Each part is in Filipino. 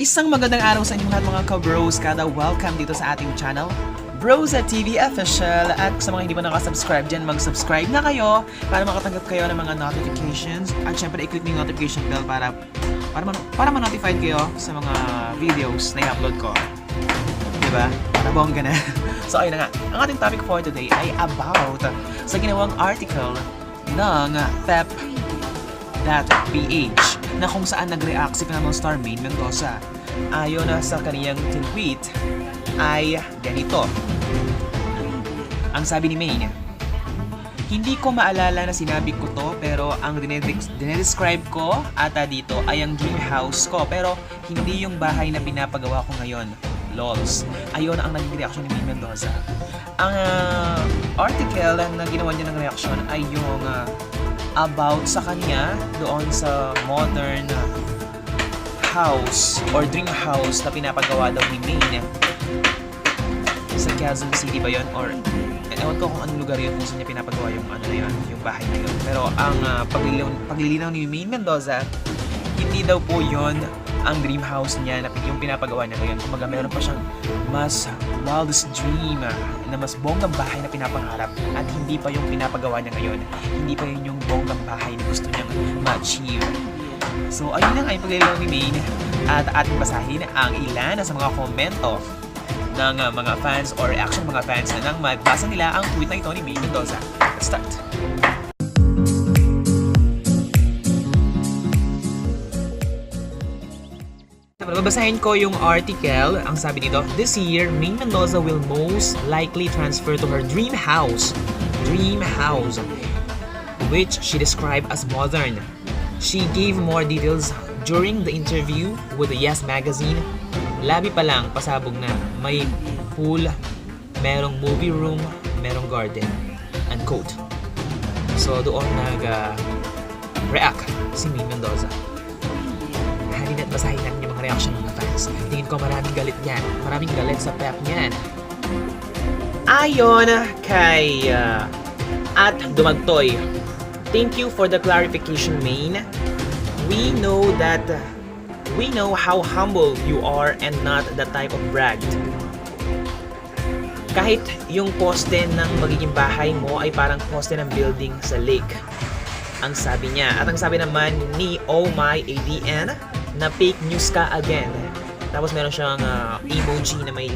Isang magandang araw sa inyong lahat mga ka-bros kada welcome dito sa ating channel Bros at TV Official at sa mga hindi pa nakasubscribe dyan, mag-subscribe na kayo para makatanggap kayo ng mga notifications at syempre i-click niyo yung notification bell para para, man, para ma-notified kayo sa mga videos na i-upload ko. Diba? Para bongga na. so ayun na nga, ang ating topic for today ay about sa ginawang article ng Pep.ph na kung saan nag-react si Panamang Star Main Mendoza. Ayon na sa kaniyang tweet ay ganito. Ang sabi ni Main, hindi ko maalala na sinabi ko to pero ang dinedescribe ko ata dito ay ang dream house ko pero hindi yung bahay na pinapagawa ko ngayon. Lols. Ayun ang naging reaction ni Main Mendoza. Ang ah, article na ginawa niya ng reaction ay yung ah, about sa kanya doon sa modern house or dream house na pinapagawa daw ni Maine sa Quezon City ba yon or ewan ko kung anong lugar yun kung saan niya pinapagawa yung ano na yun, yung bahay na yun. Pero ang uh, paglilinaw, paglilinaw ni Maine Mendoza, hindi daw po yon ang dream house niya na yung pinapagawa niya ngayon. Kumaga meron pa siyang mas wildest dream na mas bonggang bahay na pinapangarap at hindi pa yung pinapagawa niya ngayon. Hindi pa yun yung bonggang bahay na gusto niyang ma-achieve. So ayun lang ay paglilinaw ni Maine at ating basahin ang ilan sa mga komento ng uh, mga fans or reaction mga fans na nang mabasa nila ang tweet na ito ni Maine Mendoza. Let's start! Babasahin ko yung article. Ang sabi dito, This year, Maine Mendoza will most likely transfer to her dream house. Dream house. Which she described as modern. She gave more details during the interview with Yes magazine. Labi pa lang, pasabog na. May pool, merong movie room, merong garden, and coat. So doon nag uh, react si Maine Mendoza. Halina't basahin natin yung mga reaction ng fans. Tingin ko maraming galit yan. Maraming galit sa pep niyan. Ayon kay uh, at Dumagtoy, Thank you for the clarification, Maine. We know that we know how humble you are and not the type of brag. Kahit yung poste ng magiging bahay mo ay parang poste ng building sa lake. Ang sabi niya. At ang sabi naman ni Oh My ADN na fake news ka again. Tapos meron siyang uh, emoji na may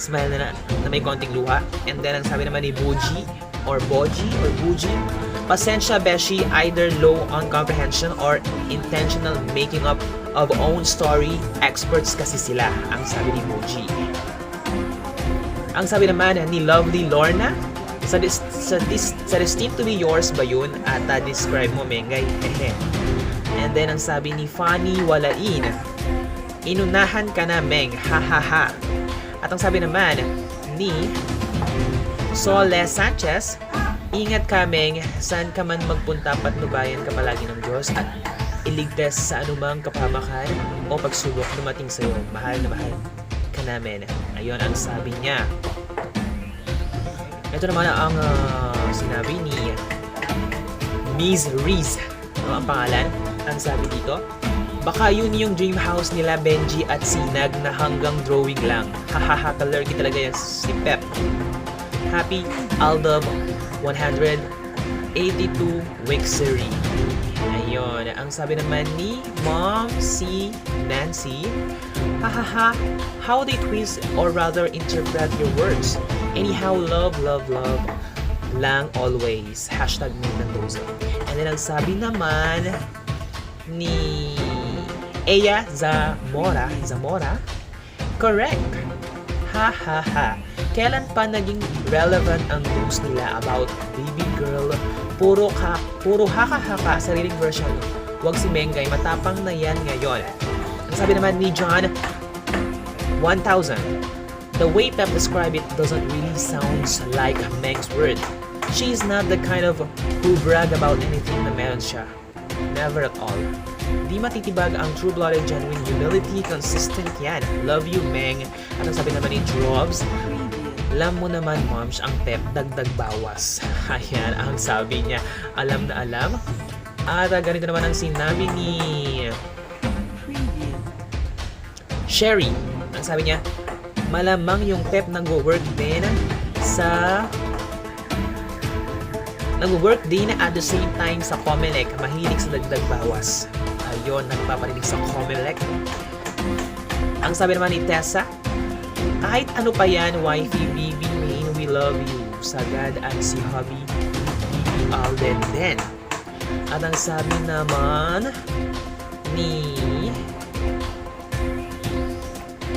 smile na, na may konting luha. And then ang sabi naman ni Buji or Boji or Buji Pasensya Beshi, either low on comprehension or intentional making up of own story, experts kasi sila, ang sabi ni Moji. Ang sabi naman ni Lovely Lorna, sa, dis, sa, dis, sa destined to be yours ba yun? At uh, describe mo, Mengay, hehe. And then ang sabi ni Fanny Walain, inunahan ka na, Meng, ha ha ha. At ang sabi naman ni Sole Sanchez, Ingat kaming, saan ka man magpunta patnubayan ka palagi ng Diyos at iligtas sa anumang kapamakan o pagsubok dumating sa iyo. Mahal na mahal ka namin. Ayon ang sabi niya. Ito naman ang uh, sinabi ni Miss Reese. Ano ang pangalan? Ang sabi dito, Baka yun yung dream house nila Benji at Sinag na hanggang drawing lang. Hahaha, kalerky talaga yan si Pep. Happy Aldab 182 Wixery. Ayun. Ang sabi naman ni Mom si Nancy, Hahaha, how they twist or rather interpret your words. Anyhow, love, love, love lang always. Hashtag me Mendoza. And then ang sabi naman ni Eya Zamora, Zamora, correct. Ha ha ha. Kailan pa naging relevant ang news nila about baby girl? Puro ka, puro haka-haka sariling version. Huwag si Mengay, matapang na yan ngayon. Ang sabi naman ni John, 1000. The way Pep described it doesn't really sound like Meng's word. She's not the kind of who brag about anything na meron siya. Never at all. Di matitibag ang true-blooded genuine humility, consistent yan. Love you, Meng. At ang sabi naman ni Drobs, alam mo naman, moms, ang pep dagdag bawas. Ayan, ang sabi niya. Alam na alam. At uh, ganito naman ang sinabi ni Sherry. Ang sabi niya, malamang yung Pep nag-work din sa nag-work din at the same time sa Comelec. Mahilig sa dagdag bawas. Ayun, nagpaparinig sa Comelec. Ang sabi naman ni Tessa, kahit ano pa yan, wifey, baby, main, we love you. Sagad at si hubby, baby Alden din. At ang sabi naman ni...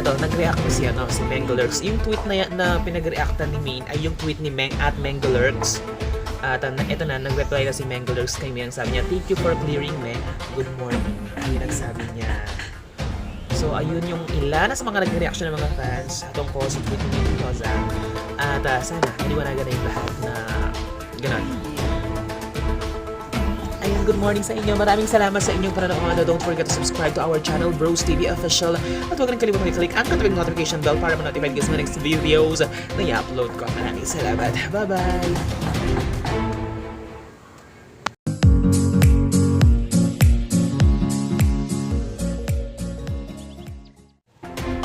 Eto, nag-react na si, ano, si Mengalurks. Yung tweet na, na pinag-reactan ni Main ay yung tweet ni Meng at Mengalurks. At uh, ito na, nag-reply na si Mengalurks kay Meng. Sabi niya, thank you for clearing, Meng. Good morning. Ayun ang sabi niya. So, ayun yung ilan sa mga nag-reaction ng mga fans tungkol sa ni Mendoza. At uh, sana, maliwanagan na yung lahat na ganun. Ayun, good morning sa inyo. Maraming salamat sa inyong panonood. Don't forget to subscribe to our channel, Bros TV Official. At huwag rin kalimutan i-click ang katabing notification bell para ma-notify sa mga next videos na i-upload ko. Maraming salamat. Bye-bye!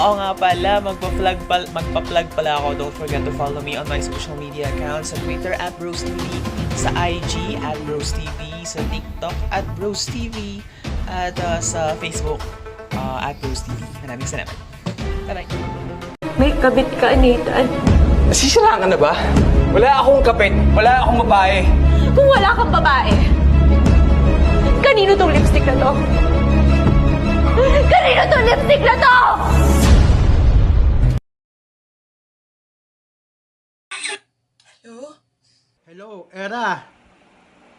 Oo nga pala, magpa-plug, pal- magpa-plug pala ako. Don't forget to follow me on my social media accounts sa Twitter at Bros TV, sa IG at Bros TV, sa TikTok at Bros TV, at uh, sa Facebook uh, at Bros TV. Maraming salamat. Bye-bye. May kabit ka, Nathan. Nasisira ka na ba? Wala akong kapit, wala akong babae. Kung wala kang babae, kanino tong lipstick na to? Kanino tong lipstick na to? Hello, Era.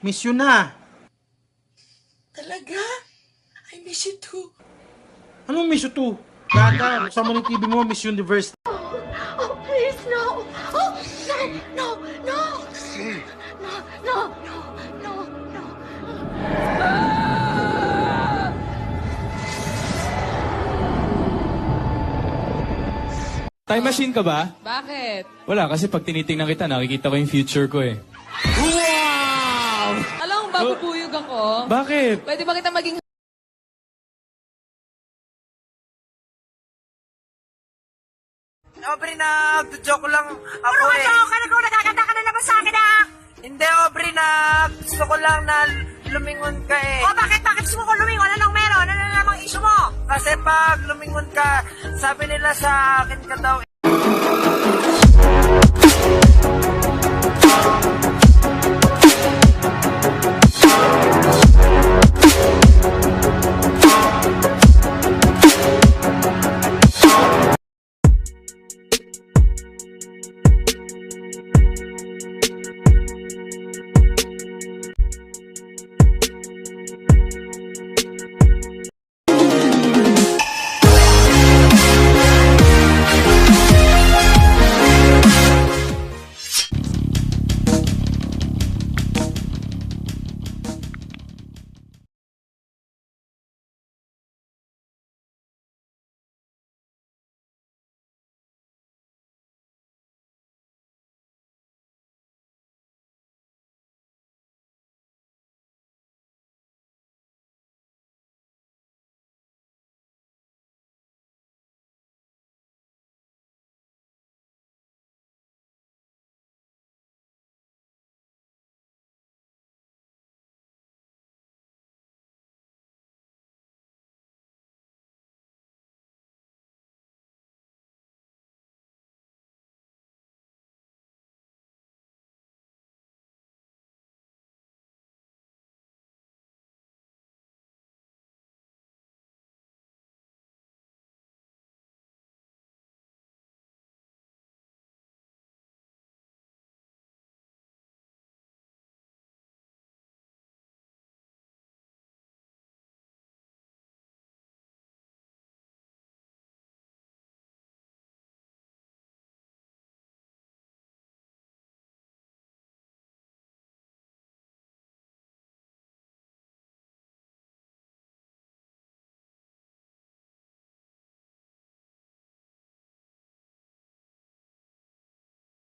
Miss you na. Talaga? I miss you too. Anong miss you to? Gaga, buksan mo ng TV mo, Miss Universe. Time machine ka ba? Bakit? Wala, kasi pag tinitingnan kita, nakikita ko yung future ko eh. Alam mo, babubuyog ako. Bakit? Pwede ba kita maging Aubrey, nag-joke lang ako eh. Ano ka Ikaw nagkakanta ka na naman sa akin ah! Hindi, Aubrey, na gusto ko lang na lumingon ka eh. O bakit? Bakit gusto mo ko lumingon? Anong meron? Namang issue mo? Kasi pag lumingon ka, sabi nila sa akin ka daw